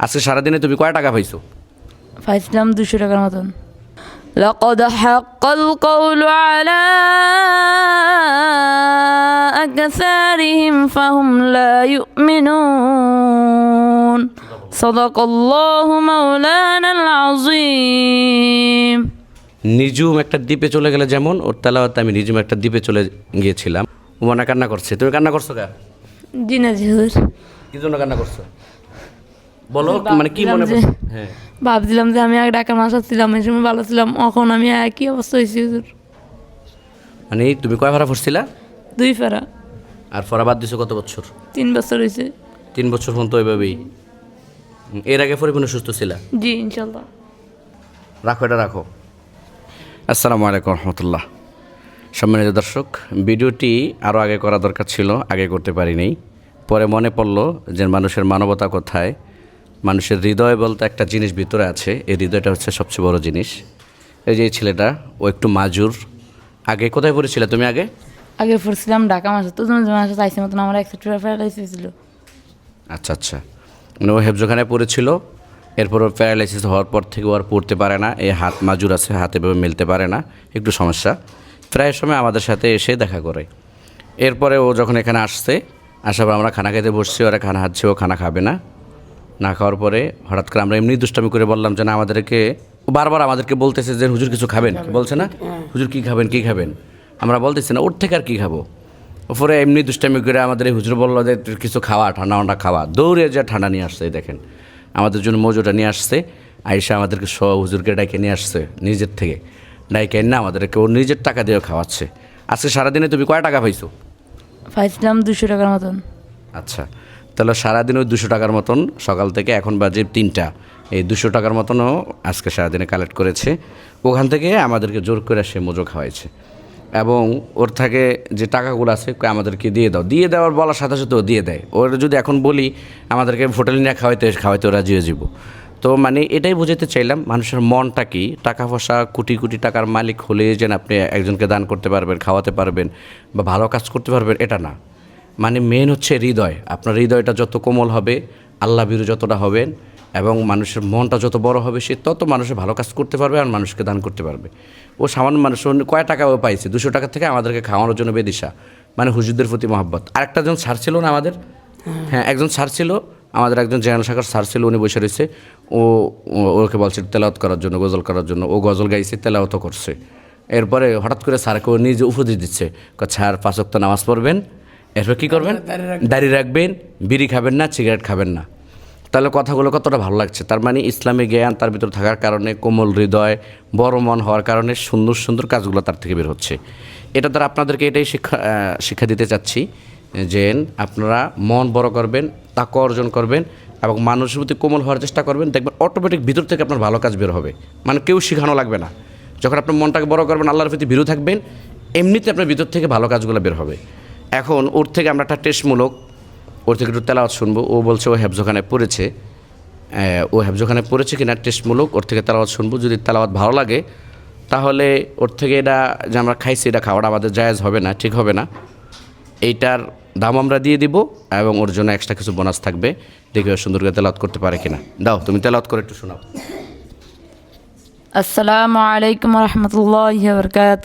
আজকে সারাদিনে তুমি কয় টাকা পাইছো পাইছিলাম দুশো টাকার মতন لقد حق القول على أكثرهم فهم لا يؤمنون صدق الله مولانا العظيم নিজুম একটা দ্বীপে চলে গেলে যেমন ওর তেলাওয়াতে আমি নিজুম একটা দ্বীপে চলে গিয়েছিলাম ও মনে কান্না করছে তুমি কান্না করছো কা জি না হুজুর কি জন্য কান্না করছো বলো মানে কি মনে হ্যাঁ। ভাবছিলাম যে আমি এক ঢাকার মাসা ছিলাম এই সময় ভালো ছিলাম এখন আমি একই অবস্থা হয়েছি হুজুর। মানে তুমি কয় ভাড়া পড়ছিলা? দুই ফেরা আর ফরাবাদ দিছো কত বছর? তিন বছর হয়েছে। তিন বছর পর্যন্ত ওইভাবেই। হুম, এর আগে পরিপূর্ণ সুস্থ ছিলা? জি ইনশাল্লাহ রাখো এটা রাখো। আসসালামু আলাইকুম রহমতুল্লাহ। সম্মানিত দর্শক ভিডিওটি আরও আগে করা দরকার ছিল আগে করতে পারিনি। পরে মনে পড়ল যে মানুষের মানবতা কোথায় মানুষের হৃদয় বলতে একটা জিনিস ভিতরে আছে। এই হৃদয়টা হচ্ছে সবচেয়ে বড় জিনিস। এই যে ছেলেটা ও একটু মাজুর। আগে কোথায় পড়েছিলে? তুমি আগে? আগে পড়ছিলাম ঢাকা মাসে তো তুমি মাসে চাইছে মতন আমার একশো ফেরাইস হয়েছিল আচ্ছা আচ্ছা। মানে ও হেফজোখানে পড়েছিল। এরপর প্যারালাইসিস হওয়ার পর থেকে ও আর পড়তে পারে না। এই হাত মাজুর আছে হাতে ভেবে মিলতে পারে না। একটু সমস্যা। প্রায় সময় আমাদের সাথে এসে দেখা করে। এরপরে ও যখন এখানে আসছে আসার পর আমরা খানা খেতে বসছি ওরা খানা হাচ্ছে ও খানা খাবে না। না খাওয়ার পরে হঠাৎ করে আমরা এমনি দুষ্টামি করে বললাম যে না আমাদেরকে বারবার আমাদেরকে বলতেছে যে হুজুর কিছু খাবেন? বলছে না হুজুর কী খাবেন কী খাবেন? আমরা বলতেছি না ওর থেকে আর কী খাব? ওপরে এমনি দুষ্টামি করে আমাদের এই হুজুর বলল যে কিছু খাওয়া ঠান্ডা ঠান্ডা খাওয়া। দৌড়ে যে ঠান্ডা নিয়ে আসছে দেখেন। আমাদের জন্য মজুটা নিয়ে আসছে। আইসা আমাদেরকে স হুজুরকে ডাইকে নিয়ে আসছে নিজের থেকে। ডাইকে না আমাদেরকে ও নিজের টাকা দিয়ে খাওয়াচ্ছে। আজকে সারাদিনে তুমি কয় টাকা পাইছো? পাইছিলাম দুশো টাকার মতন। আচ্ছা। তাহলে সারাদিন ওই দুশো টাকার মতন সকাল থেকে এখন বাজে তিনটা। এই দুশো টাকার মতনও আজকে সারাদিনে কালেক্ট করেছে। ওখান থেকে আমাদেরকে জোর করে সে মজো খাওয়াইছে। এবং ওর থেকে যে টাকাগুলো আছে আমাদেরকে দিয়ে দাও। দিয়ে দেওয়ার বলার সাথে সাথে ও দিয়ে দেয়। ওর যদি এখন বলি, আমাদেরকে হোটেল নিয়ে খাওয়াইতে খাওয়াইতে ওরা জিয়ে যাব তো মানে এটাই বোঝাতে চাইলাম, মানুষের মনটা কি? টাকা পয়সা, কোটি কোটি টাকার মালিক হলে যেন আপনি একজনকে দান করতে পারবেন, খাওয়াতে পারবেন বা ভালো কাজ করতে পারবেন, এটা না। মানে মেন হচ্ছে হৃদয়। আপনার হৃদয়টা যত কোমল হবে, আল্লাহ বিরু যতটা হবেন এবং মানুষের মনটা যত বড় হবে, সে তত মানুষের ভালো কাজ করতে পারবে আর মানুষকে দান করতে পারবে। ও সামান্য মানুষ ও কয় টাকা ও পাইছে? দুশো টাকা থেকে আমাদেরকে খাওয়ানোর জন্য বেদিশা। মানে হুজুরদের প্রতি মহব্বত। আর একটা জন সার ছিল না আমাদের? হ্যাঁ একজন সার ছিল। আমাদের একজন জেনারেল শাখার সার ছিল, উনি বসে রয়েছে। ও, ওকে বলছে তেলাওত করার জন্য, গজল করার জন্য। ও গজল গাইছে, তেলাওয়াতও করছে। এরপরে হঠাৎ করে স্যারকে ও নিজে উপদেশ দিচ্ছে। স্যার পাঁচক্ত নামাজ পড়বেন? এরপর কী করবেন? দাড়ি রাখবেন বিড়ি খাবেন না সিগারেট খাবেন না। তাহলে কথাগুলো কতটা ভালো লাগছে? তার মানে ইসলামী জ্ঞান তার ভিতর থাকার কারণে কোমল হৃদয় বড় মন হওয়ার কারণে সুন্দর সুন্দর কাজগুলো তার থেকে বের হচ্ছে। এটা দ্বারা আপনাদেরকে এটাই শিক্ষা শিক্ষা দিতে চাচ্ছি যে আপনারা মন বড় করবেন তাক অর্জন করবেন এবং মানুষের প্রতি কোমল হওয়ার চেষ্টা করবেন। দেখবেন অটোমেটিক ভিতর থেকে আপনার ভালো কাজ বের হবে। মানে কেউ শেখানো লাগবে না। যখন আপনার মনটাকে বড় করবেন আল্লাহর প্রতি বিরু থাকবেন এমনিতে আপনার ভিতর থেকে ভালো কাজগুলো বের হবে। এখন ওর থেকে আমরা একটা টেস্টমূলক, ওর থেকে একটু তেলাওয়াত শুনব। ও বলছে ও হ্যাবজোখানে পড়েছে। ও হ্যাবজোখানে পড়েছে কিনা টেস্টমূলক, ওর থেকে তেলাওয়াত শুনব। যদি তেলাওয়াত ভালো লাগে, তাহলে ওর থেকে এটা যে আমরা খাইছি, এটা খাওয়াটা আমাদের জায়াজ হবে না, ঠিক হবে না। এইটার দাম আমরা দিয়ে দিব এবং ওর জন্য এক্সট্রা কিছু বোনাস থাকবে। দেখি সুন্দর করে তেলাওয়াত করতে পারে কিনা। দাও, তুমি তেলাওয়াত করে একটু শোনাও। আসসালামু আলাইকুম রহমতুল্লাহ বরকাত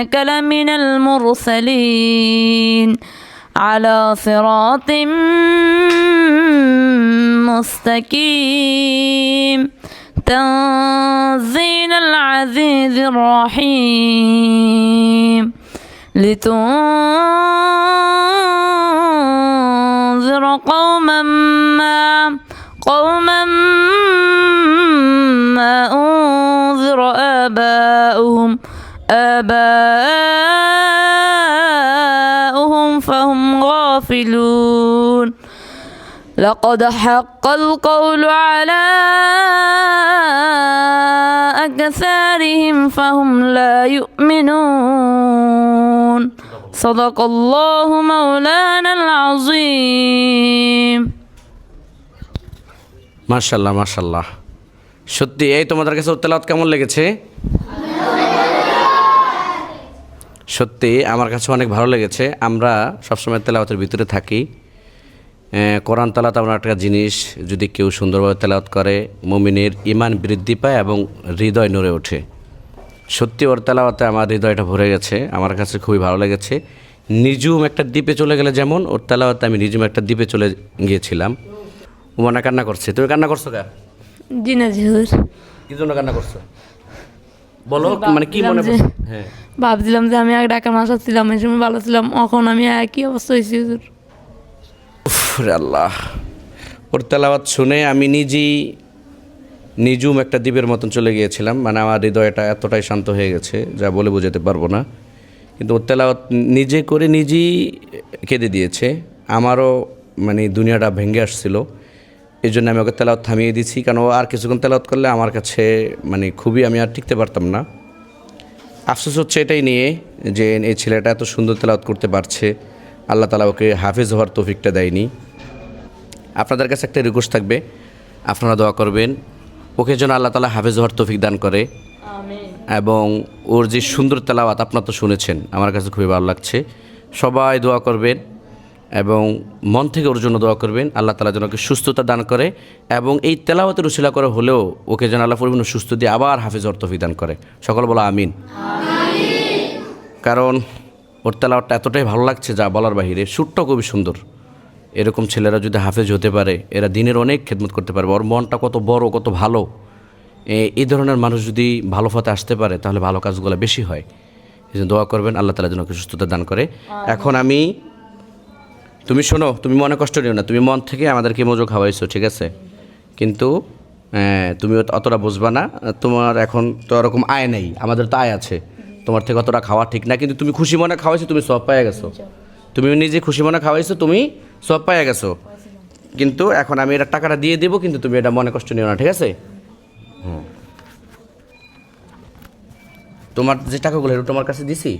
إنك لمن المرسلين. على صراط مستقيم. تنزيل العزيز الرحيم. لتنذر قوما ما قوما ما أنذر آباؤهم آباؤهم فهم غافلون لقد حق القول على أكثرهم فهم لا يؤمنون صدق الله مولانا العظيم মার্শাল্লাহ মার্শাল্লাহ সত্যি এই তোমাদের কাছে তেলাওয়াত কেমন লেগেছে সত্যি আমার কাছে অনেক ভালো লেগেছে। আমরা সবসময় তেলাওয়াতের ভিতরে থাকি। কোরআন তালাত আমরা একটা জিনিস যদি কেউ সুন্দরভাবে তেলাওয়াত করে মুমিনের ইমান বৃদ্ধি পায় এবং হৃদয় নড়ে ওঠে। সত্যি ওর তেলাওয়াতে আমার হৃদয়টা ভরে গেছে আমার কাছে খুবই ভালো লেগেছে। নিজুম একটা দ্বীপে চলে গেলে যেমন ওর তেলাওয়াতে আমি নিজুম একটা দ্বীপে চলে গিয়েছিলাম। উমানা কান্না করছে। তুমি কান্না করছ কা? জি না হুজুর। কি জন্য কান্না করছ? বলো মানে কি মনে? হ্যাঁ। ভাবছিলাম যে আমি এক ঢাকার মাসা ছিলাম, এই সময় ভালো ছিলাম, এখন আমি একই অবস্থা হয়েছি হুজুর? আল্লাহ। ওর তেলাওয়াত শুনে আমি নিজেই নিজুম একটা দ্বীপের মতন চলে গিয়েছিলাম। মানে আমার হৃদয়টা এতটাই শান্ত হয়ে গেছে, যা বলে বোঝাতে পারব না। কিন্তু ওর তেলাওয়াত নিজে করে নিজেই কেঁদে দিয়েছে। আমারও মানে দুনিয়াটা ভেঙে আসছিল। এই জন্য আমি ওকে তেলাওয়াত থামিয়ে দিয়েছি। কারণ ও আর কিছুক্ষণ তেলাওয়াত করলে আমার কাছে মানে খুবই আমি আর টিকতে পারতাম না। আফসোস হচ্ছে এটাই নিয়ে যে এই ছেলেটা এত সুন্দর তেলাওত করতে পারছে। আল্লাহ তালা ওকে হাফেজ হওয়ার তৌফিকটা দেয়নি। আপনাদের কাছে একটা রিকোয়েস্ট থাকবে। আপনারা দোয়া করবেন ওকে যেন আল্লাহ তালা হাফেজ হওয়ার তৌফিক দান করে। এবং ওর যে সুন্দর তেলাওয়াত আপনার তো শুনেছেন আমার কাছে খুবই ভালো লাগছে। সবাই দোয়া করবেন। এবং মন থেকে ওর জন্য দোয়া করবেন। আল্লাহ তালা যেন ওকে সুস্থতা দান করে এবং এই তেলাওয়াতের উশিলা করে হলেও ওকে যেন আল্লাহ পরিপূর্ণ সুস্থ দিয়ে আবার হাফেজ হওয়ার দান করে। সকল বলো আমিন। কারণ ওর তেলাওয়াতটা এতটাই ভালো লাগছে যা বলার বাহিরে সুরটাও খুবই সুন্দর। এরকম ছেলেরা যদি হাফেজ হতে পারে এরা দিনের অনেক খেদমত করতে পারবে। ওর মনটা কত বড় কত ভালো। এ- এই ধরনের মানুষ যদি ভালো পথে আসতে পারে তাহলে ভালো কাজগুলো বেশি হয়। এই জন্য দোয়া করবেন আল্লাহ তালা যেন সুস্থতা দান করে। এখন আমি তুমি শোনো তুমি মনে কষ্ট নিও না তুমি মন থেকে আমাদেরকে মজো খাওয়াইছো ঠিক আছে? কিন্তু তুমি অতটা বুঝবা না তোমার এখন তো ওরকম আয় নেই আমাদের তো আয় আছে। তোমার থেকে অতটা খাওয়া ঠিক না কিন্তু তুমি খুশি মনে খাওয়াইছো তুমি সব পাইয়া গেছো। তুমি নিজে খুশি মনে খাওয়াইছো তুমি সব পাইয়া গেছো। কিন্তু এখন আমি এটা টাকাটা দিয়ে দেবো কিন্তু তুমি এটা মনে কষ্ট নিও না ঠিক আছে? হুম। তোমার যে টাকাগুলো তোমার কাছে দিছি?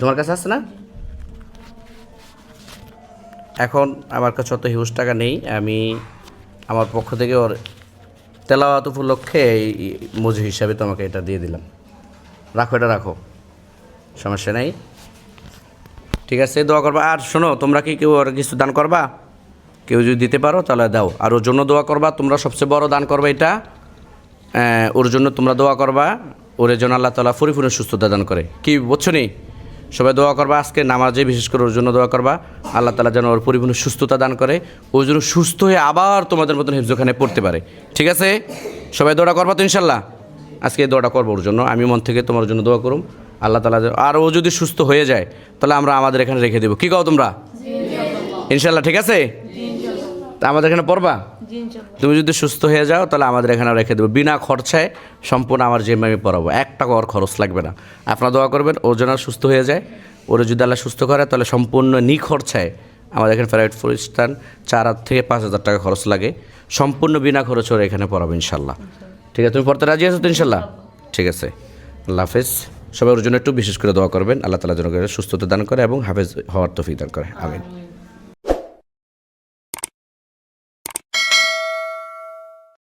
তোমার কাছে আছে না? এখন আমার কাছে অত হিউজ টাকা নেই। আমি আমার পক্ষ থেকে ওর তেলাওয়াত উপলক্ষে এই মজু হিসাবে তোমাকে এটা দিয়ে দিলাম। রাখো, এটা রাখো। সমস্যা নেই। ঠিক আছে, দোয়া করবা। আর শোনো, তোমরা কি কেউ আর কিছু দান করবা? কেউ যদি দিতে পারো, তাহলে দাও। আর ওর জন্য দোয়া করবা, তোমরা সবচেয়ে বড় দান করবা এটা। ওর জন্য তোমরা দোয়া করবা। ওর জন্য আল্লাহ তালা পরিপূর্ণ সুস্থতা দান করে। কি বুঝছ নি? সবাই দোয়া করবা আজকে নামাজে বিশেষ করে ওর জন্য দোয়া করবা। আল্লাহ তালা যেন ওর পরিপূর্ণ সুস্থতা দান করে ওর জন্য সুস্থ হয়ে আবার তোমাদের মতন হেফজোখানে পড়তে পারে। ঠিক আছে? সবাই দোয়া করবা তো ইনশাল্লাহ আজকে দোয়াটা করব ওর জন্য আমি মন থেকে তোমার জন্য দোয়া করুম। আল্লাহ তালা যেন- আর ও যদি সুস্থ হয়ে যায় তাহলে আমরা আমাদের এখানে রেখে দেবো। কী কও তোমরা? ইনশাল্লাহ ঠিক আছে? তা আমাদের এখানে পড়বা? তুমি যদি সুস্থ হয়ে যাও তাহলে আমাদের এখানে রেখে দেবো। বিনা খরচায় সম্পূর্ণ আমার জিম্মে আমি পড়াবো। এক টাকা ওর খরচ লাগবে না। আপনারা দোয়া করবেন ওর জন্য সুস্থ হয়ে যায়। ওরা যদি আল্লাহ সুস্থ করে তাহলে সম্পূর্ণ নিখরচায় আমাদের এখানে প্রাইভেট প্রতিষ্ঠান চার হাজার থেকে পাঁচ হাজার টাকা খরচ লাগে। সম্পূর্ণ বিনা খরচ ওরা এখানে পড়াবো ইনশাল্লাহ ঠিক আছে তুমি পড়তে রাজি আছো তো ইনশাল্লাহ ঠিক আছে। আল্লাহ হাফেজ। সবাই ওর জন্য একটু বিশেষ করে দোয়া করবেন। আল্লাহ তালা যেন সুস্থতা দান করে এবং হাফেজ হওয়ার তফিক দান করে। আমিন।